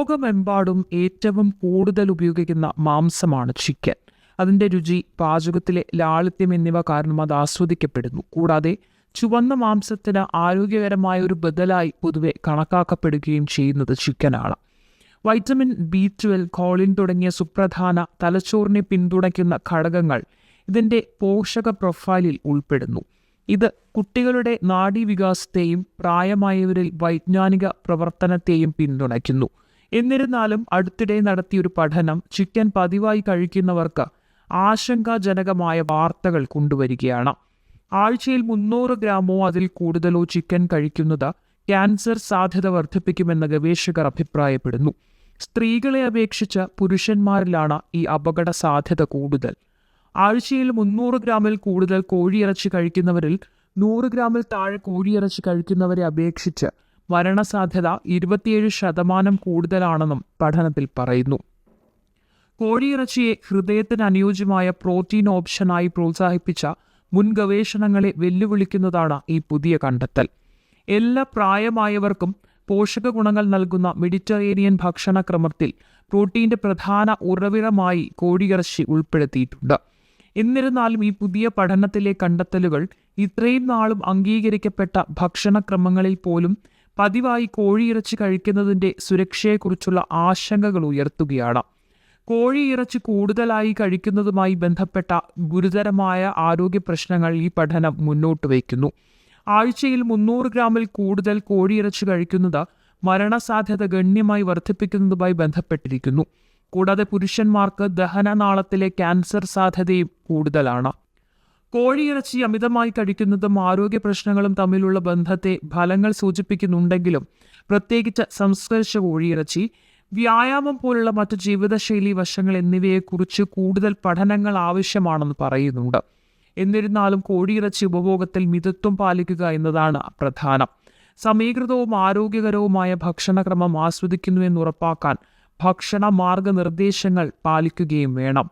ലോകമെമ്പാടും ഏറ്റവും കൂടുതൽ ഉപയോഗിക്കുന്ന മാംസമാണ് ചിക്കൻ. അതിന്റെ രുചി പാചകത്തിലെ ലാളിത്യം എന്നിവ കാരണം അത് ആസ്വദിക്കപ്പെടുന്നു. കൂടാതെ ചുവന്ന മാംസത്തിന് ആരോഗ്യകരമായ ഒരു ബദലായി പൊതുവെ കണക്കാക്കപ്പെടുകയും ചെയ്യുന്നത് ചിക്കനാണ്. വൈറ്റമിൻ ബി ട്വൽവ് കോളിൻ തുടങ്ങിയ സുപ്രധാന തലച്ചോറിനെ പിന്തുണയ്ക്കുന്ന ഘടകങ്ങൾ ഇതിന്റെ പോഷക പ്രൊഫൈലിൽ ഉൾപ്പെടുന്നു. ഇത് കുട്ടികളുടെ നാഡീവികാസത്തെയും പ്രായമായവരിൽ വൈജ്ഞാനിക പ്രവർത്തനത്തെയും പിന്തുണയ്ക്കുന്നു. എന്നിരുന്നാലും അടുത്തിടെ നടത്തിയൊരു പഠനം ചിക്കൻ പതിവായി കഴിക്കുന്നവർക്ക് ആശങ്കാജനകമായ വാർത്തകൾ കൊണ്ടുവരികയാണ്. ആഴ്ചയിൽ മുന്നൂറ് ഗ്രാമോ അതിൽ കൂടുതലോ ചിക്കൻ കഴിക്കുന്നത് ക്യാൻസർ സാധ്യത വർദ്ധിപ്പിക്കുമെന്ന് ഗവേഷകർ അഭിപ്രായപ്പെടുന്നു. സ്ത്രീകളെ അപേക്ഷിച്ച് പുരുഷന്മാരിലാണ് ഈ അപകട സാധ്യത കൂടുതൽ. ആഴ്ചയിൽ മുന്നൂറ് ഗ്രാമിൽ കൂടുതൽ കോഴിയിറച്ചി കഴിക്കുന്നവരിൽ നൂറ് ഗ്രാമിൽ താഴെ കോഴിയിറച്ചി കഴിക്കുന്നവരെ അപേക്ഷിച്ച് മരണസാധ്യത ഇരുപത്തിയേഴ് ശതമാനം കൂടുതലാണെന്നും പഠനത്തിൽ പറയുന്നു. കോഴിയിറച്ചിയെ ഹൃദയത്തിന് അനുയോജ്യമായ പ്രോട്ടീൻ ഓപ്ഷനായി പ്രോത്സാഹിപ്പിച്ച മുൻ ഗവേഷണങ്ങളെ വെല്ലുവിളിക്കുന്നതാണ് ഈ പുതിയ കണ്ടെത്തൽ. എല്ലാ പ്രായമായവർക്കും പോഷക ഗുണങ്ങൾ നൽകുന്ന മെഡിറ്ററേനിയൻ ഭക്ഷണക്രമത്തിൽ പ്രോട്ടീന്റെ പ്രധാന ഉറവിടമായി കോഴിയിറച്ചി ഉൾപ്പെടുത്തിയിട്ടുണ്ട്. എന്നിരുന്നാലും ഈ പുതിയ പഠനത്തിലെ കണ്ടെത്തലുകൾ ഇത്രയും നാളും അംഗീകരിക്കപ്പെട്ട ഭക്ഷണക്രമങ്ങളിൽ പോലും പതിവായി കോഴിയിറച്ചി കഴിക്കുന്നതിന്റെ സുരക്ഷയെക്കുറിച്ചുള്ള ആശങ്കകൾ ഉയർത്തുകയാണ്. കോഴിയിറച്ചി കൂടുതലായി കഴിക്കുന്നതുമായി ബന്ധപ്പെട്ട ഗുരുതരമായ ആരോഗ്യ പ്രശ്നങ്ങൾ ഈ പഠനം മുന്നോട്ട് വയ്ക്കുന്നു. ആഴ്ചയിൽ മുന്നൂറ് ഗ്രാമിൽ കൂടുതൽ കോഴിയിറച്ചി കഴിക്കുന്നത് മരണസാധ്യത ഗണ്യമായി വർദ്ധിപ്പിക്കുന്നതുമായി ബന്ധപ്പെട്ടിരിക്കുന്നു. കൂടാതെ പുരുഷന്മാർക്ക് ദഹനനാളത്തിലെ ക്യാൻസർ സാധ്യതയും കൂടുതലാണ്. കോഴിയിറച്ചി അമിതമായി കഴിക്കുന്നതും ആരോഗ്യ പ്രശ്നങ്ങളും തമ്മിലുള്ള ബന്ധത്തെ ഫലങ്ങൾ സൂചിപ്പിക്കുന്നുണ്ടെങ്കിലും പ്രത്യേകിച്ച് സംസ്കരിച്ച കോഴിയിറച്ചി വ്യായാമം പോലുള്ള മറ്റ് ജീവിതശൈലി വശങ്ങൾ എന്നിവയെക്കുറിച്ച് കൂടുതൽ പഠനങ്ങൾ ആവശ്യമാണെന്ന് പറയുന്നുണ്ട്. എന്നിരുന്നാലും കോഴിയിറച്ചി ഉപഭോഗത്തിൽ മിതത്വം പാലിക്കുക എന്നതാണ് പ്രധാനം. സമീകൃതവും ആരോഗ്യകരവുമായ ഭക്ഷണക്രമം ആസ്വദിക്കുന്നുവെന്ന് ഉറപ്പാക്കാൻ ഭക്ഷണ മാർഗനിർദ്ദേശങ്ങൾ പാലിക്കുകയും വേണം.